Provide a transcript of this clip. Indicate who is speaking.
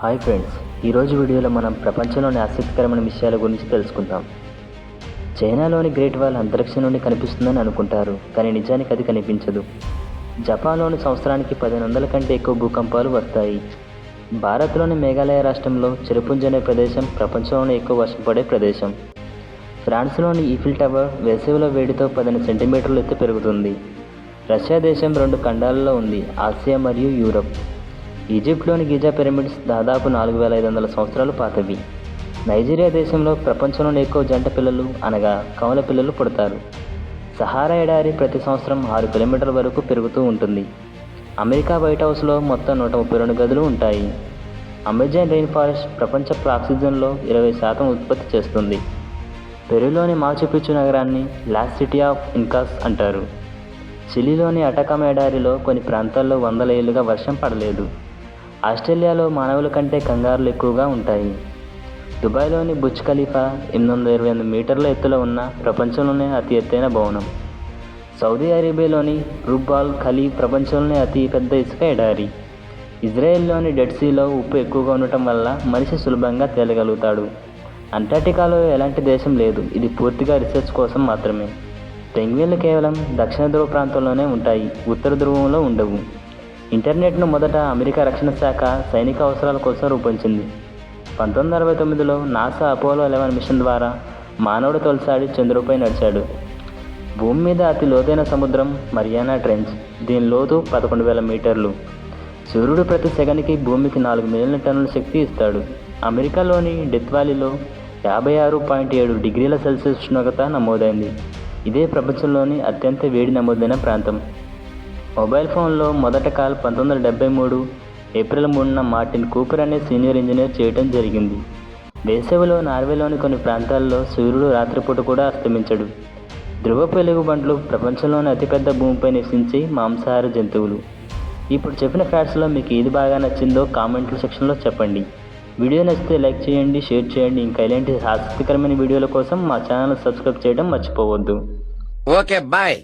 Speaker 1: Hi friends ఈరోజు వీడియోలో మనం ప్రపంచంలోని ఆసక్తికరమైన విషయాల గురించి తెలుసుకుందాం. చైనాలోని గ్రేట్ వాల్ అంతరిక్షం నుండి కనిపిస్తుందని అనుకుంటారు కానీ నిజానికి అది కనిపించదు. జపాన్లోని సంవత్సరానికి పదిహేను వందల కంటే ఎక్కువ భూకంపాలు వస్తాయి. భారత్లోని మేఘాలయ రాష్ట్రంలో చెరుపుంజ్ అనే ప్రదేశం ప్రపంచంలోనే ఎక్కువ వర్షం పడే ప్రదేశం. ఫ్రాన్స్లోని ఈఫిల్ టవర్ వేసవిలో వేడితో పదిహేను సెంటీమీటర్ల ఎత్తు పెరుగుతుంది. రష్యా దేశం రెండు ఖండాలలో ఉంది ఆసియా మరియు యూరప్. ఈజిప్ట్లోని గిజా పిరమిడ్స్ దాదాపు నాలుగు వేల ఐదు వందల సంవత్సరాలు పాతవి. నైజీరియా దేశంలో ప్రపంచంలోని ఎక్కువ జంట పిల్లలు అనగా కమల పిల్లలు పుడతారు. సహారా ఎడారి ప్రతి సంవత్సరం ఆరు కిలోమీటర్ల వరకు పెరుగుతూ ఉంటుంది. అమెరికా వైట్ హౌస్లో మొత్తం నూట ముప్పై రెండు గదులు ఉంటాయి. అమెజాన్ రెయిన్ ఫారెస్ట్ ప్రపంచ ఆక్సిజన్లో ఇరవై శాతం ఉత్పత్తి చేస్తుంది. పెరులోని మాచుపిచ్చు నగరాన్ని లాస్ట్ సిటీ ఆఫ్ ఇన్కాస్ అంటారు. చిలీలోని అటకమేడారిలో కొన్ని ప్రాంతాల్లో వందల ఏళ్ళుగా వర్షం పడలేదు. ఆస్ట్రేలియాలో మానవుల కంటే కంగారులు ఎక్కువగా ఉంటాయి. దుబాయ్లోని బుజ్ ఖలీఫా ఎనిమిది వందల ఇరవై ఎనిమిది మీటర్ల ఎత్తులో ఉన్న ప్రపంచంలోనే అతి ఎత్తైన భవనం. సౌదీ అరేబియాలోని రుబ్బాల్ ఖలీ ప్రపంచంలోనే అతి పెద్ద ఇసుక ఎడారి. ఇజ్రాయెల్లోని డెడ్ సీలో ఉప్పు ఎక్కువగా ఉండటం వల్ల మనిషి సులభంగా తేలగలుగుతాడు. అంటార్టికాలో ఎలాంటి దేశం లేదు. ఇది పూర్తిగా రీసెర్చ్ కోసం మాత్రమే. పెంగ్విన్లు కేవలం దక్షిణ ధ్రువ ప్రాంతంలోనే ఉంటాయి. ఉత్తర ధ్రువంలో ఉండవు. ఇంటర్నెట్ను మొదట అమెరికా రక్షణ శాఖ సైనిక అవసరాల కోసం రూపొందించింది. పంతొమ్మిది అరవై తొమ్మిదిలో నాసా అపోలో ఎలెవెన్ మిషన్ ద్వారా మానవుడు తొలిసారి చంద్రుపై నడిచాడు. భూమి మీద అతి లోతైన సముద్రం మరియానా ట్రెంచ్ దీని లోతు పదకొండు వేల మీటర్లు. సూర్యుడు ప్రతి సెకండ్కి భూమికి నాలుగు మిలియన్ల టన్నుల శక్తి ఇస్తాడు. అమెరికాలోని డెత్ వ్యాలీలో యాభై ఆరు పాయింట్ ఏడు డిగ్రీల సెల్సియస్ ఉష్ణోగ్రత నమోదైంది. ఇదే ప్రపంచంలోని అత్యంత వేడి నమోదైన ప్రాంతం. మొబైల్ ఫోన్లో మొదట కాల్ పంతొమ్మిది వందల డెబ్బై మూడు ఏప్రిల్ మూడున మార్టిన్ కూపర్ అనే సీనియర్ ఇంజనీర్ చేయటం జరిగింది. వేసవిలో నార్వేలోని కొన్ని ప్రాంతాల్లో సూర్యుడు రాత్రిపూట కూడా అస్తమించడు. ధ్రువ పెలుగు బండ్లు ప్రపంచంలోని అతిపెద్ద భూమిపై నివసించి మాంసాహార జంతువులు. ఇప్పుడు చెప్పిన ఫ్యాక్ట్స్లో మీకు ఏది బాగా నచ్చిందో కామెంట్ల సెక్షన్లో చెప్పండి. వీడియో నచ్చితే లైక్ చేయండి షేర్ చేయండి. ఇంకా ఇలాంటి ఆసక్తికరమైన వీడియోల కోసం మా ఛానల్ సబ్స్క్రైబ్ చేయడం మర్చిపోవద్దు.
Speaker 2: Okay bye.